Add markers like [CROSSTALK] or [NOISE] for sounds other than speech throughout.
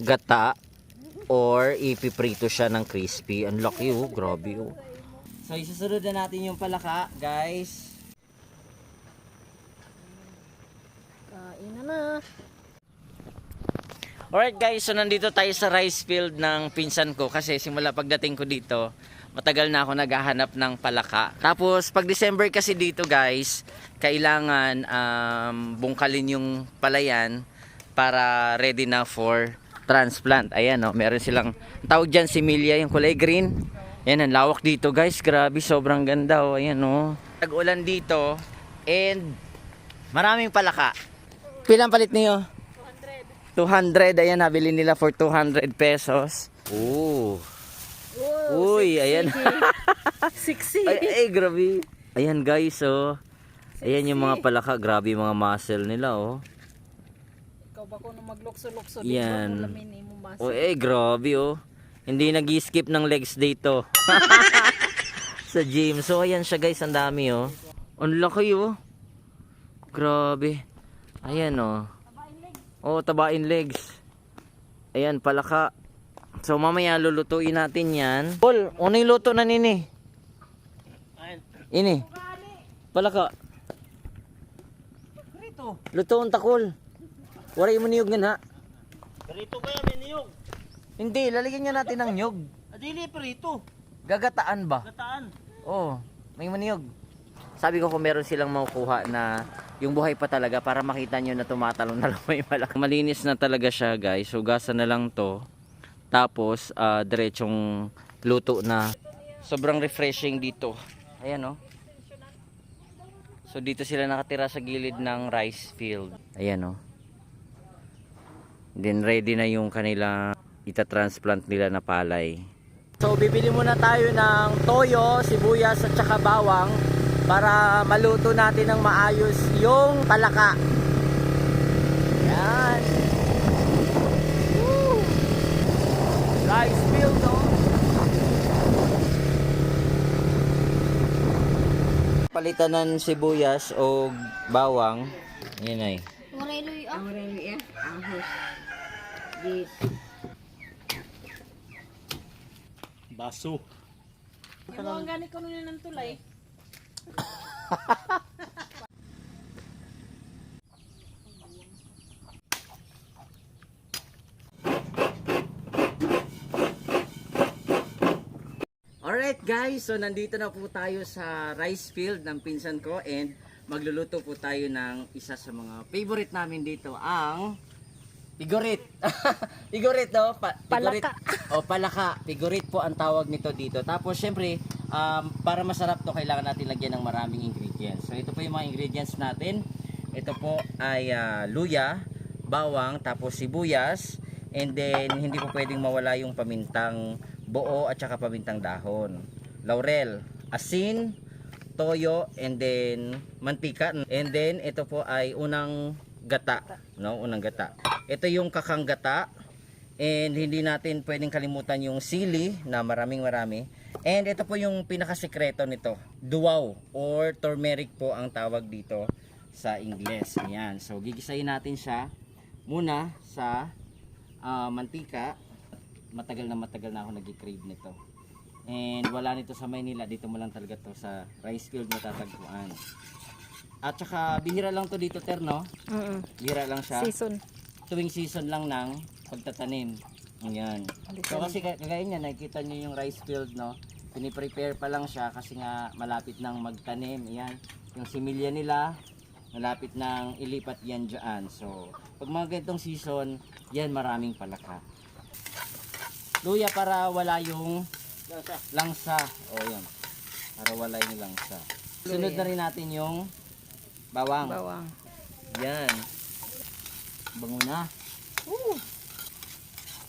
gata or ipiprito siya ng crispy. Ang laki oh, grabe oh. So isusunod na natin yung palaka, guys. Kain na na. Alright guys, so nandito tayo sa rice field ng pinsan ko kasi simula pagdating ko dito, matagal na ako naghahanap ng palaka. Tapos pag December kasi dito guys, kailangan um, bungkalin yung palayan para ready na for transplant. Ayan oh, meron silang ang tawag dyan similia, yung kulay green. Ayan, ang lawak dito guys, grabe, sobrang ganda oh. Ayan oh. Tag-ulan dito and maraming palaka. Pilang palit niyo? 200, ayan, nabili nila for 200 pesos. Ooh. Wow, Uy, ayan. [LAUGHS] Sexy. ay, ay, grabe. Ayan guys, oh. Ayan yung mga palaka, grabe yung mga muscle nila, oh. Ba kung maglukso-lukso Yan. dito? Lamin mo mas. Oh, eh, grabe, oh. Hindi nag-skip ng legs dito. [LAUGHS] Sa gym. So, ayan siya guys, ang dami, oh. Ang laki, oh. Grabe. Ayan, oh. Oh, tabain legs. Ayan, palaka. So, mamaya lulutuin natin yan. Paul, ano yung luto na nini? Ini. Palaka. Luto ang takol. Waray mo niyog nga ha. Prito ba yan, may niyog? Hindi, lalagyan niya natin ng nyog. Adili, prito. Gagataan ba? Gataan. Oo, may maniyog. Sabi ko kung meron silang makukuha na yung buhay pa talaga para makita nyo na tumatalong na lang [LAUGHS] may malaki. Malinis na talaga siya guys. Hugasan na lang to. Tapos ah, diretsong luto na. Sobrang refreshing dito. Ayan oh. So dito sila nakatira sa gilid ng rice field. Ayan oh. Then ready na yung kanila itatransplant nila na palay. So bibili muna tayo ng toyo, sibuyas at saka bawang para maluto natin ng maayos yung palaka. Yan. Woo! Rice field, no? Palitan ng sibuyas o bawang. Yan ay. Moreloy ah. Moreloy ah. Ahos. This. Baso. Yung mga gani ko nun ng tulay. Alright guys, so nandito na po tayo sa rice field ng pinsan ko and magluluto po tayo ng isa sa mga favorite namin dito, ang Pigorit. pigorit [LAUGHS] no? Pa- pigorit. Palaka. o palaka. Pigorit po ang tawag nito dito. Tapos syempre, um, para masarap to kailangan natin lagyan ng maraming ingredients. So ito po yung mga ingredients natin. Ito po ay ah, luya, bawang, tapos sibuyas, and then hindi po pwedeng mawala yung pamintang buo at saka pamintang dahon. Laurel, asin, toyo, and then mantika. And then ito po ay unang gata, no? Unang gata. Ito yung kakang gata. And hindi natin pwedeng kalimutan yung sili na maraming marami. And ito po yung pinakasikreto nito. Duwaw or turmeric po ang tawag dito sa Ingles. Ayan. So gigisayin natin siya muna sa ah, mantika. Matagal na matagal na ako nag-crave nito. And wala nito sa Maynila. Dito mo lang talaga to sa rice field matatagpuan. At saka bihira lang to dito Terno. Mm Bihira lang siya Season. tuwing season lang ng pagtatanim. Ayan. So kasi ka- kagaya niya, nakikita niyo yung rice field, no? Piniprepare pa lang siya kasi nga malapit nang magtanim. Ayan. Yung similya nila, malapit nang ilipat yan dyan. So, pag mga ganitong season, yan maraming palaka. Luya para wala yung langsa. O, yan. Para wala yung langsa. Sunod na rin natin yung bawang. Bawang. Yan. Bango na. Woo!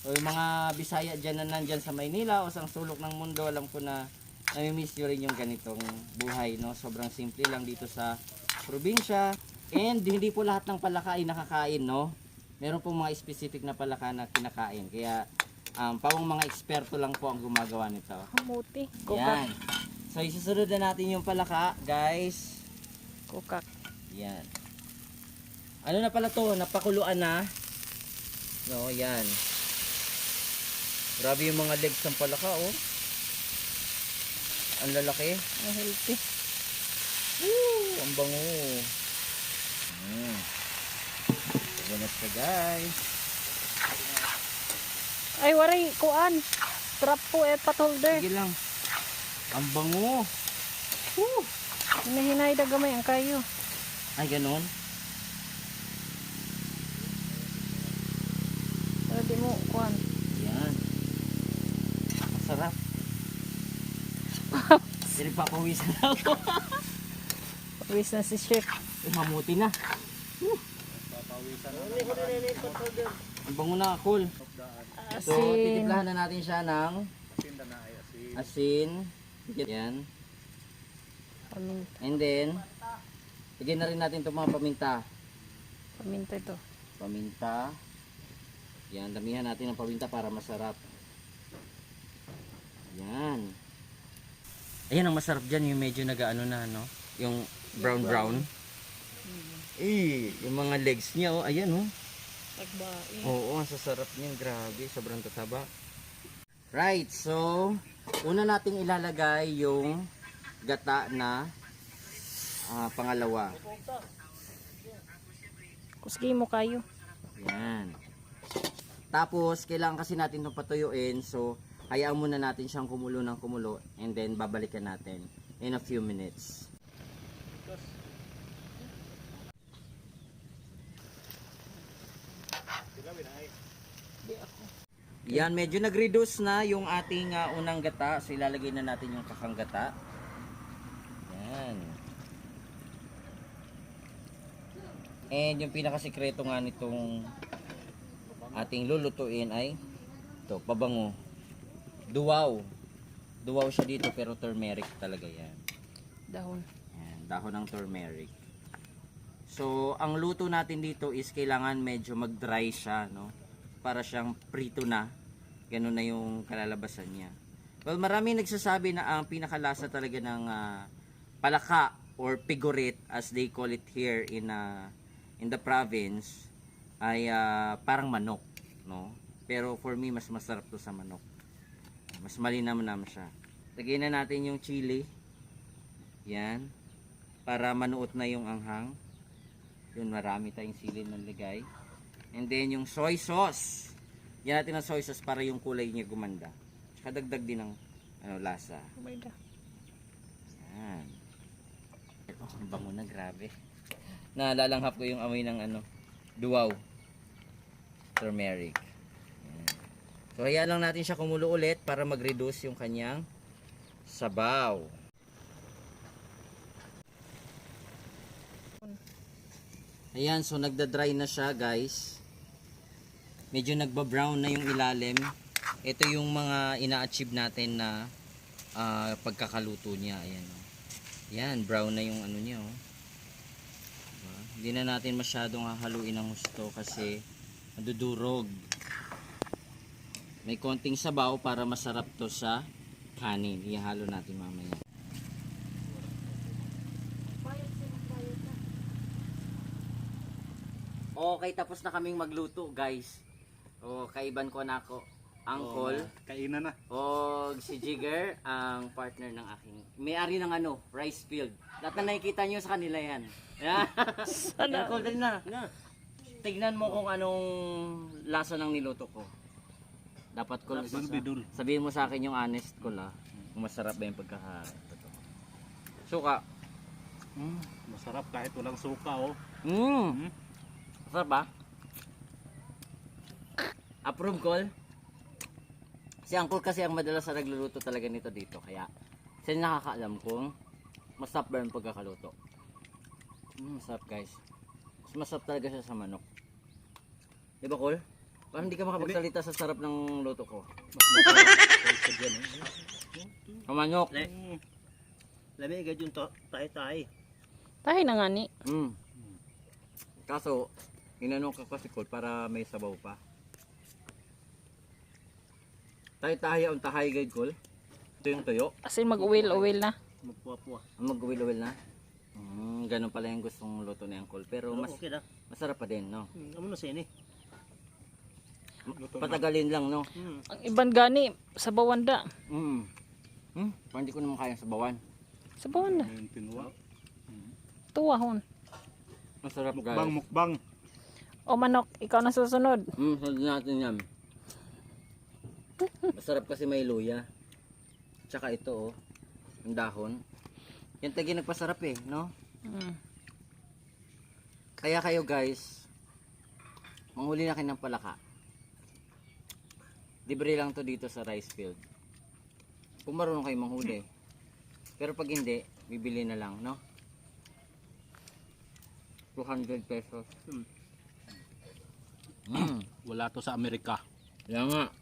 O yung mga Bisaya dyan na nandyan sa Maynila o sa sulok ng mundo, alam ko na namimiss nyo rin yung ganitong buhay, no? Sobrang simple lang dito sa probinsya. And hindi po lahat ng palaka ay nakakain, no? Meron pong mga specific na palaka na kinakain. Kaya, um, pawang mga eksperto lang po ang gumagawa nito. Hamuti. Yan. Kukak. So, isusunod na natin yung palaka, guys. Kukak. Yan. Ano na pala to? Napakuluan na. No, yan. Grabe yung mga legs ng palaka, oh. Ang lalaki. Ang healthy. Woo! Ang bango. Mm. Ganun ka, guys. Ay, waray, kuan. Trap po eh, pot holder. Sige lang. Ang bango. Woo! Hinahinay na gamay ang kayo. Ay, ganun. Di mo, kuan. Yan. Masarap. [LAUGHS] Pinagpapawisan na ako. Pawis na si chef. Eh, mamuti na. Ang bango na, cool. So, Asin. titimplahan na natin siya ng asin. Yan. Paminta. And then, lagyan na rin natin itong mga paminta. Paminta ito. Paminta. Yan, damihan natin ng paminta para masarap. Yan. Ayan ang masarap dyan, yung medyo nagaano na, no? Yung brown brown. Eh, yung mga legs niya, oh, ayan, oh. Tagbain. Oo, ang sasarap niyan. Grabe, sobrang tataba. Right, so, una nating ilalagay yung gata na ah, pangalawa. Kusgi mo kayo. Yan. Tapos, kailangan kasi natin itong patuyuin. So, hayaan muna natin siyang kumulo ng kumulo. And then, babalikan natin in a few minutes. Yan, medyo nag-reduce na yung ating ah, unang gata. So, ilalagay na natin yung kakang gata. Yan. And yung pinakasikreto nga nitong ating lulutuin ay ito, pabango. Duwaw. Duwaw siya dito pero turmeric talaga yan. Dahon. Yan, dahon ng turmeric. So, ang luto natin dito is kailangan medyo mag-dry siya, no? Para siyang prito na. Ganun na yung kalalabasan niya. Well, marami nagsasabi na ang pinakalasa talaga ng ah, palaka or pigorit as they call it here in ah, in the province ay ah, parang manok, no? Pero for me mas masarap to sa manok. Mas malinam-nam siya. Lagyan na natin yung chili. Yan. Para manuot na yung anghang. Yun, marami tayong sili na ligay. And then yung soy sauce. Yan natin ang soy sauce para yung kulay niya gumanda. Tsaka dagdag din ng ano, lasa. Abay da. Yan. Oh, ang bango na, grabe. Nalalanghap ko yung amoy ng ano, duwaw. Turmeric. Yan. So, hayaan lang natin siya kumulo ulit para mag-reduce yung kanyang sabaw. Ayan, so nagda-dry na siya, guys. Medyo nagba-brown na yung ilalim. Ito yung mga ina-achieve natin na ah, pagkakaluto niya. Ayan, oh. Yan, brown na yung ano niya, oh. Hindi na natin masyadong hahaluin ng gusto kasi nadudurog. May konting sabaw para masarap to sa kanin. Ihalo natin mamaya. Okay, tapos na kaming magluto, guys. O, kaiban ko na ako, Uncle. Kainan na. O si Jigger, ang partner ng aking may-ari ng ano, rice field. Lahat na nakikita nyo sa kanila yan. Yan. Sana. Call din na. Tignan mo kung anong lasa ng niluto ko. Dapat ko bidul. sabihin mo sa akin yung honest ko la. Kung masarap ba yung pagkakain. Suka. Mm. Masarap kahit walang suka oh. Mm. Masarap ba? Approve call? Si Uncle kasi ang madalas na nagluluto talaga nito dito. Kaya siya nakakaalam kung masarap ba yung pagkakaluto. Mm, masarap guys. Mas masarap talaga siya sa manok. Di ba Col? Parang hindi ka makapagsalita sa sarap ng luto ko. Mas masarap sa eh. Manok. Labi agad yung tayo-tayo. Tahi na nga ni. Mm. Kaso, inanong ka kasi Col para may sabaw pa. Tayo tayo ang tahay guide Col. Ito yung tuyo. Asin mag-uwil-uwil na. Magpuwa-puwa. Ang mag-uwil-uwil na. Mm, ganun pala yung gustong luto yung Col. Pero mas okay na. masarap pa din, no? Hmm, amo na sini. patagalin lang, no? Hmm. Ang iban gani sa bawanda. Mm. Hmm? Parang hindi ko naman kaya sa bawan. Sa bawanda. Ayun, tinuwa. Tuwahon. Masarap guys. Mukbang, mukbang. O manok, ikaw na susunod. Mm, sunod natin yan. Masarap kasi may luya. Tsaka ito oh. Ang dahon. Yan tagi nagpasarap eh, no? Mm. Kaya kayo guys, manghuli na kayo ng palaka. Libre lang to dito sa rice field. Kung marunong kayo manghuli. Pero pag hindi, bibili na lang, no? 200 pesos. Mm. [CLEARS THROAT] Wala to sa Amerika. Yan nga. [LAUGHS]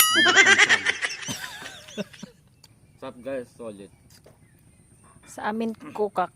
Sarap guys, solid. Sa amin kukak.